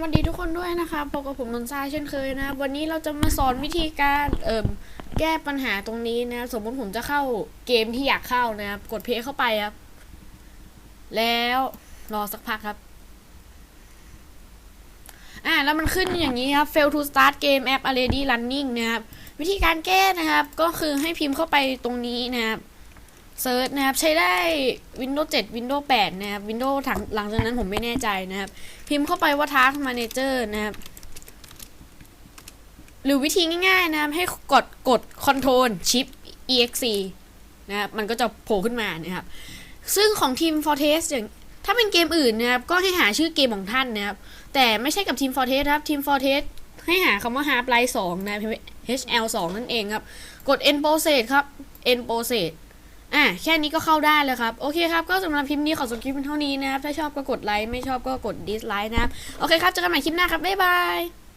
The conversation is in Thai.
สวัสดีทุกคนด้วยนะคะพบกับผมนนท์ซ่าเช่นเคยนะ วันนี้เราจะมาสอนวิธีการเอ่มแก้ปัญหาตรงนี้นะ สมมติผมจะเข้าเกมที่อยากเข้านะครับ กดเพลย์เข้าไปครับ แล้วรอสักพักครับ อ่าแล้วมันขึ้นอย่างนี้ครับ fail to start game app already running นะครับ วิธีการแก้นะครับ ก็คือให้พิมพ์เข้าไปตรงนี้นะครับ เซิร์ชนะครับ ใช้ได้ Windows 7 Windows 8 นะครับ Windows ถังหลังจากนั้นผมไม่แน่ใจนะครับ พิมพ์เข้าไปว่า Task Manager นะครับ หรือวิธีง่ายๆนะครับ ให้กดกด Control Shift exe นะครับมันก็จะโผล่ขึ้นมานะครับ ซึ่งของทีม Fortress อย่างถ้าเป็นเกมอื่นนะครับ ก็ให้หาชื่อเกมของท่านนะครับ แต่ไม่ใช่กับทีม Fortress ครับทีม Fortress ให้หาคำว่า Half Life 2 นะครับ HL 2นั่นเองครับ กด End Process ครับ End Process อะแค่นี้ก็เข้าได้เลยครับ โอเคครับ ก็สำหรับคลิปนี้ขอจบคลิปเป็นเท่านี้นะครับ ถ้าชอบก็กดไลค์ ไม่ชอบก็กดดิสไลค์นะครับ โอเคครับ เจอกันใหม่คลิปหน้าครับ บ๊ายบาย